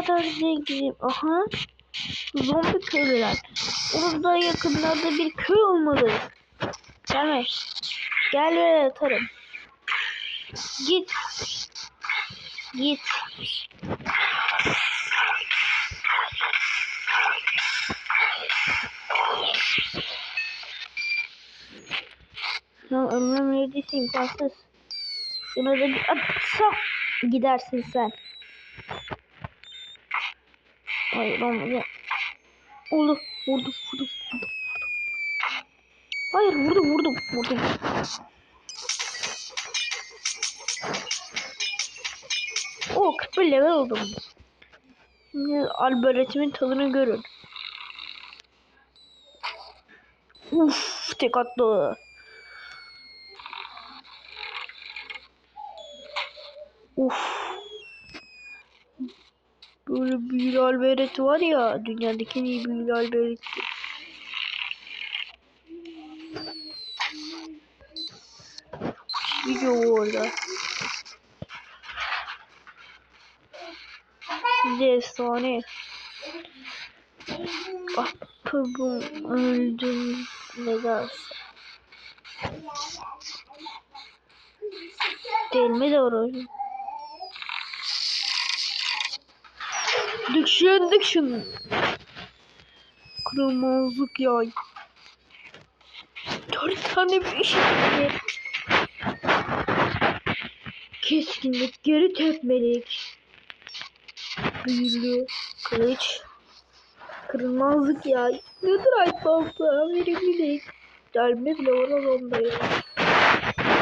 kadar zenginim. Aha. Zombi köylüler. Orada yakınlarda bir köy olmalı. Gelme. Gel ve atarım. Git. Git. Ya ölmem neredeyse imkansız. Şuna da bir atsam gidersin sen. Hayır olmadı. Oldu. Vurdum vurdum vurdum. Hayır vurdum vurdum vurdum. O 41 level oldum. Şimdi alberetimin tadını görün. Uf tek attı. Uf. Böyle büyülü alberet var ya dünyadaki en iyi büyülü alberet. Video orada. Bir de efsane. Ah öldüm. Ne dersin? Delme de var orada. Dük şunu. Kırmızılık yay. Dört tane bir şey. Keskinlik, geri tepmelik. Büyülü, kılıç. Kırmızılık yay. Ay balta, verimlilik. Delme bile var onda ya.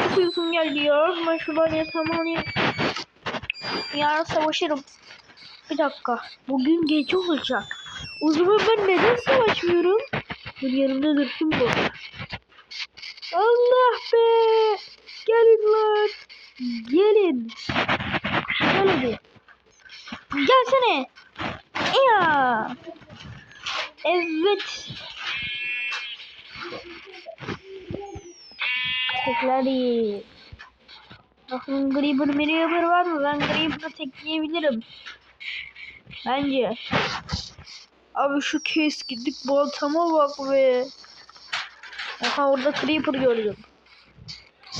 Çok uykum geldi ya. Ben şuradan yatağımı alayım. Yarın savaşırım. Bir dakika. Bugün gece olacak. O zaman ben neden savaşmıyorum? Dur yanımda dursun bu. Allah be! Gelin lan! Gelin! Gel hadi. Gelsene! Ya! Evet. Tekrar iyi. Bakın Grieber Merriweather var mı? Ben Grieber'ı tekleyebilirim. Bence. Abi şu keskinlik baltama bak be. Aha orada Creeper gördüm.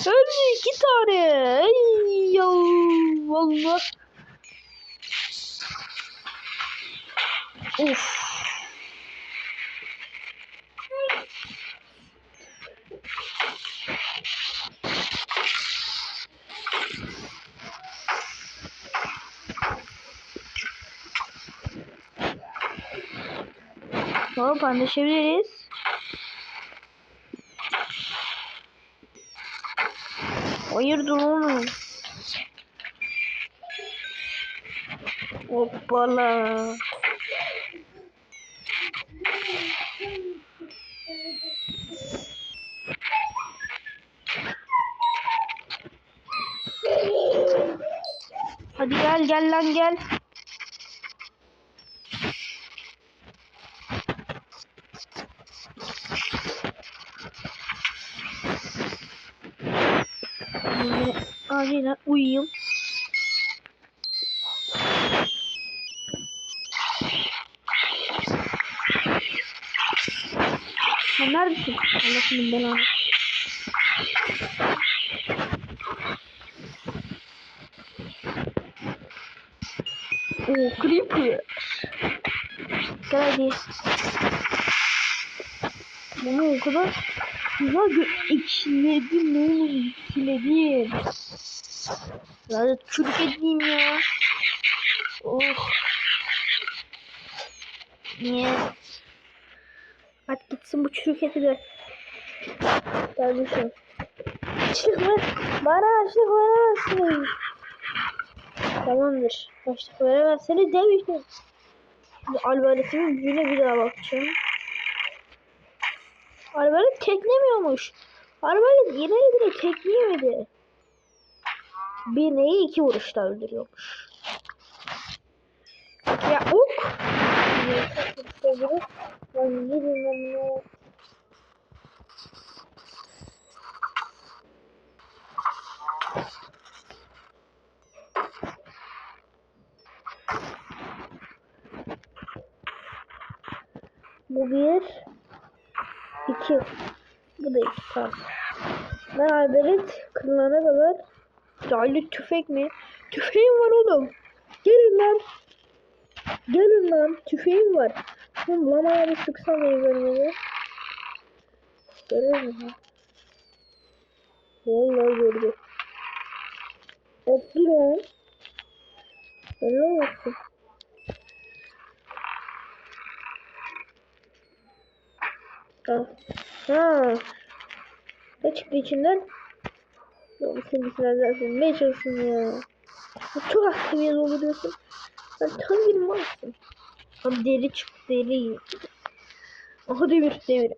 Öldü iki tane. Ay ya valla. Of. Hop anlaşabiliriz. Hayırdır oğlum? Hoppala. Hadi gel gel lan gel. Acilen uyuyayım. Sen neredesin? Allah'ım belanı. Oo creepy. Gel hadi. Bunu o kadar güzel bir içledim oğlum içledim. Zaten çürük edeyim ya. Oh. Niye? At gitsin bu çürük eti de. Kardeşim. Açlık mı? Bana açlık veremezsin. Tamamdır. Açlık veremezseniz demiştim. Alvarez'in gücüne bir daha bakacağım. Alvarez teklemiyormuş. Alvarez ileri bile tekleyemedi. Bineği iki vuruşta öldürüyormuş. Ya ok. Bu bir. iki. Bu da iki. Tamam. Ben Alberit kırılana kadar Cahil tüfek mi? Tüfeğim var oğlum. Gelin lan. Gelin lan. Tüfeğim var. Oğlum lamaya bir sıksam iyi görmedi. Görüyor musun? Vallahi gördü. Otlu lan. Helal olsun. Ha. Ha. Ne çıktı içinden? Yok sevgisinden zaten ne çalışsın ya. Bu çok az seviyede oluyorsun. Sen tam bir malsın. Tam deri çıktı deri. Aha demir demir.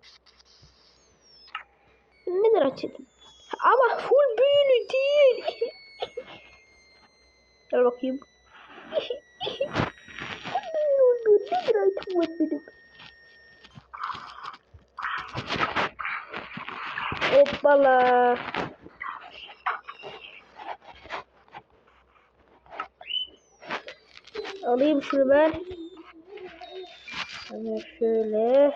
Nedir açalım? Ama full büyülü değil. Gel bakayım. Nedir açalım benim? Hoppala. Alayım şunu ben. Hemen şöyle.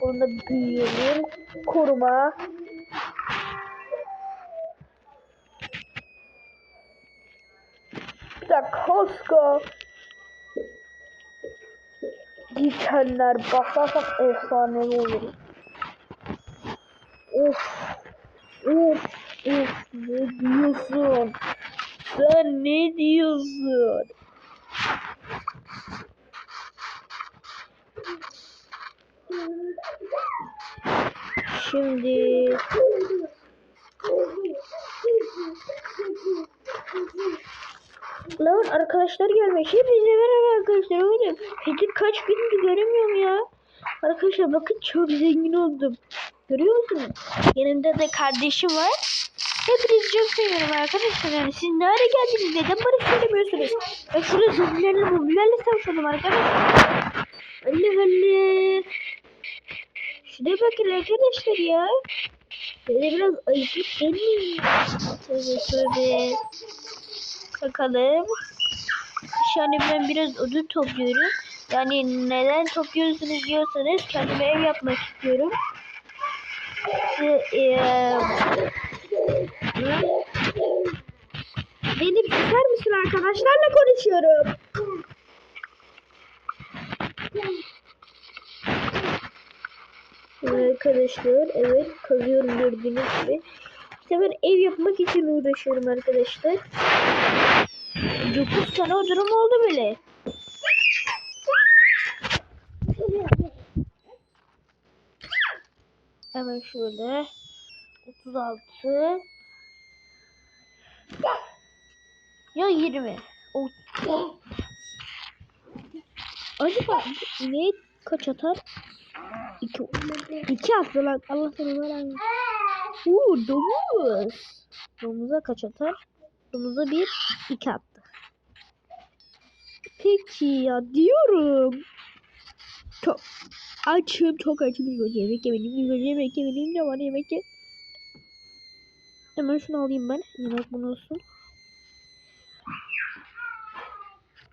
Onu da büyüyelim. Koruma. Bir dakika Hosko. Dikenler basarsak efsane olur. Of. Of. Of. Ne diyorsun? Sen ne diyorsun? Şimdi Lan arkadaşlar gelmiş. Hepinize merhaba arkadaşlar. Oğlum Fethi kaç gündür göremiyorum ya. Arkadaşlar bakın çok zengin oldum. Görüyor musunuz? Yanımda da kardeşim var. Hepinizi çok seviyorum arkadaşlar. Yani siz nereye geldiniz? Neden bana söylemiyorsunuz? Ben şurada zombilerle zombilerle savaşıyordum arkadaşlar. Ölle ölle. Şuraya bakın arkadaşlar ya. Böyle biraz ayıp değil mi? Tövbe tövbe. Bakalım. An ben biraz odun topluyorum. Yani neden topluyorsunuz diyorsanız kendime ev yapmak istiyorum. Ve, eee, Beni keser misin arkadaşlarla konuşuyorum. Arkadaşlar evet kazıyorum gördüğünüz gibi. İşte ben ev yapmak için uğraşıyorum arkadaşlar. 9 tane durum oldu böyle. Hemen şöyle 36 ya 20 o Acaba ne kaç atar? 2 2 attı lan Allah seni veren. Uuu domuz. Domuza kaç atar? Domuza 1 2 attı. Peki ya diyorum. Çok açım çok açım. Yemek yemeliyim. Yemek yemeliyim. Ne var yemek ye. Hemen şunu alayım ben. Yemek bunu olsun.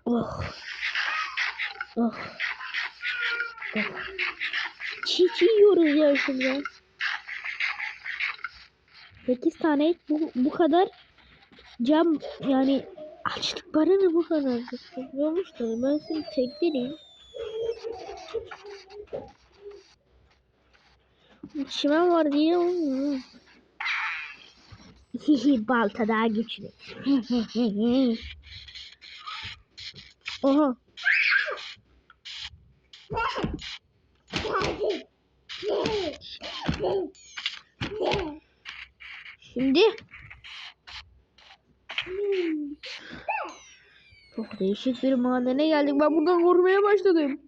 Oh. Oh. Oh. Çiğ yiyoruz ya şimdi. 8 tane bu, bu kadar cam yani açlık bana ne bu kadar biliyormuş da ben seni teklerim. Çimen var diye olmuyor. Hihi balta daha güçlü. Oha. Şimdi çok değişik bir madene geldik. Ben buradan korkmaya başladım.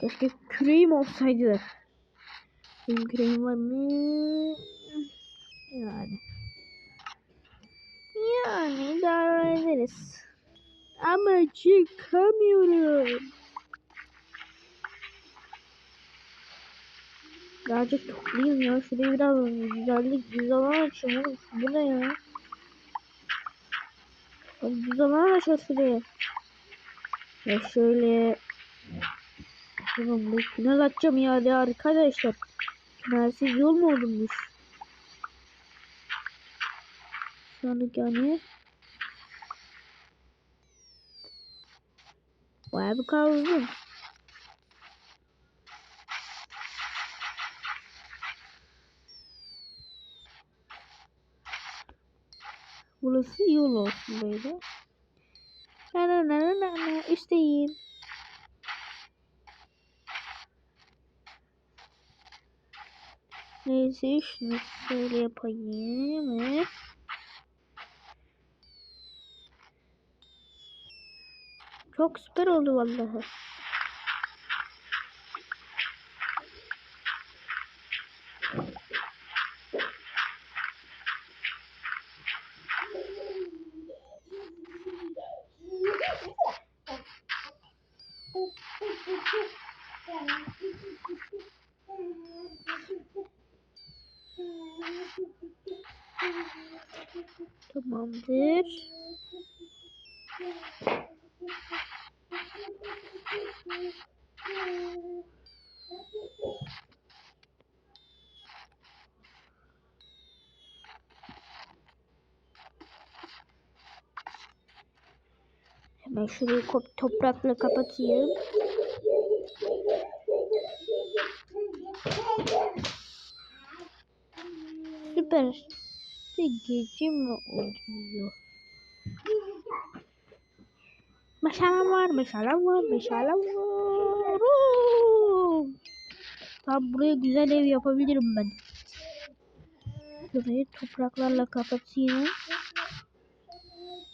Keşke küreğim olsaydı. Benim küreğim var mı? Yani. Yani idare ederiz. Ama çıkamıyorum. Birazcık toplayayım ya. Şurayı biraz güzellik güzel açayım oğlum. Bu ne ya? Güzel açar şurayı. Ve şöyle Tamam bu final atacağım yani arkadaşlar. Finalsiz yol mu olurmuş? Şu anlık yani. Bayağı bir kavurdum. Burası yol olsun böyle. Na na na na na üstteyim. Neyse şunu şöyle yapayım. ve Çok süper oldu vallahi. Tamamdır. Hemen şurayı toprakla kapatayım. Süper. Bir gece mi oluyor? Meşalem var, meşalem var, meşalem var. Tam buraya güzel ev yapabilirim ben. Burayı topraklarla kapatayım.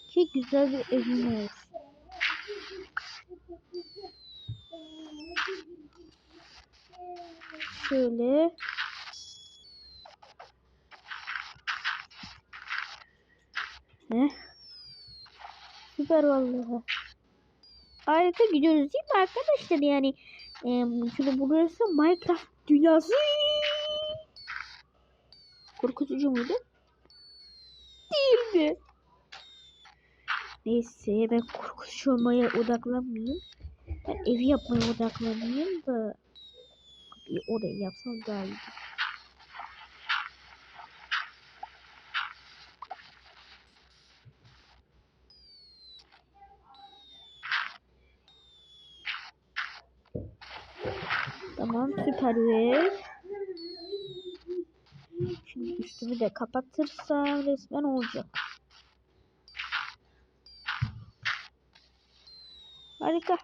Ki güzel bir evim olsun. Şöyle. Ne? Süper vallahi. Harika gidiyoruz değil mi arkadaşlar yani. E, şimdi burası Minecraft dünyası. Korkutucu muydu? Değildi. Neyse ben korkutucu olmaya odaklanmayayım. Ben evi yapmaya odaklanayım da bir orayı yapsam daha iyi. Tamam süper bir. Şimdi üstümü de kapatırsam resmen olacak. Harika.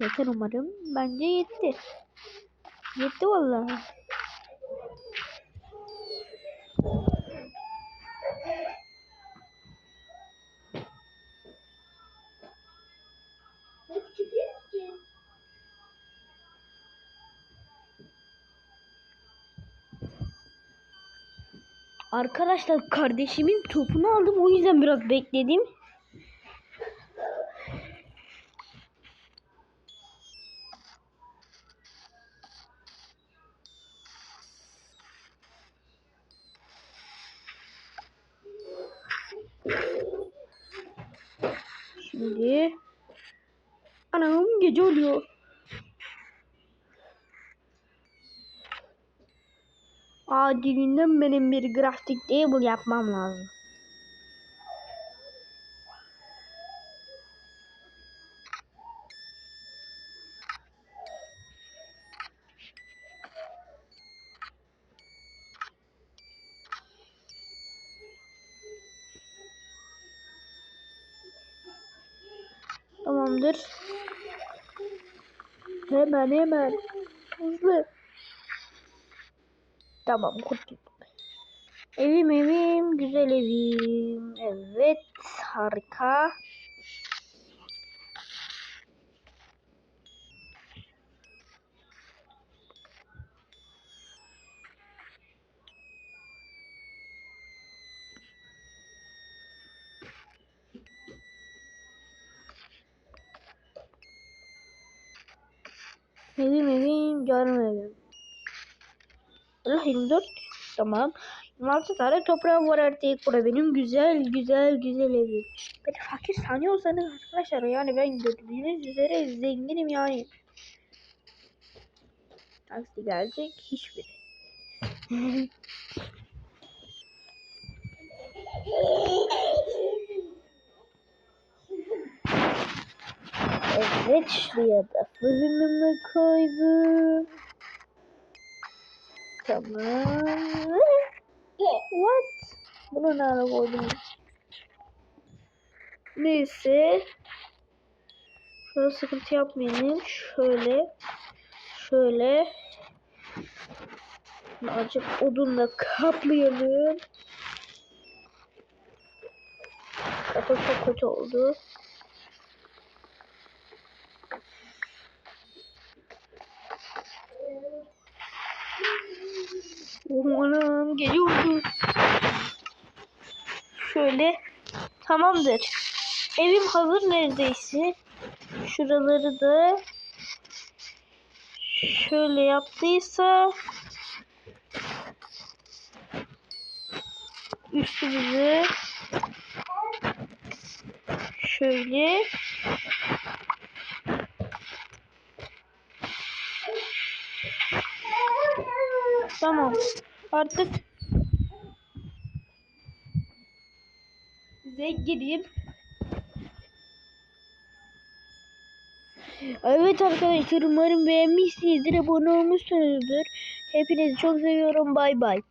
Yeter umarım. Bence yetti. Yetti vallahi. Arkadaşlar kardeşimin topunu aldım. O yüzden biraz bekledim. Şimdi Anam gece oluyor. Acilinden benim bir grafik table yapmam lazım. Tamamdır. Hemen hemen. Hızlı. Tamam kurtuldum. Evim evim güzel evim. Evet harika. Evim evim canım evim. Allah 24. Tamam. 26 tane toprağım var artık. Burada benim güzel güzel güzel evim. Beni fakir sanıyorsanız arkadaşlar yani ben gördüğünüz üzere zenginim yani. Taksi gelecek hiçbiri. evet şuraya da fırınımı koydum. Tamam. What? Bunu nereye koydum? Neyse. Şöyle sıkıntı yapmayalım. Şöyle. Şöyle. Azıcık odunla kaplayalım. Kapı çok kötü oldu. Umarım geliyordu. Şöyle. Tamamdır. Evim hazır neredeyse. Şuraları da şöyle yaptıysa üstümüzü şöyle tamam artık zenginim Evet arkadaşlar umarım beğenmişsinizdir abone olmuşsunuzdur. Hepinizi çok seviyorum bay bay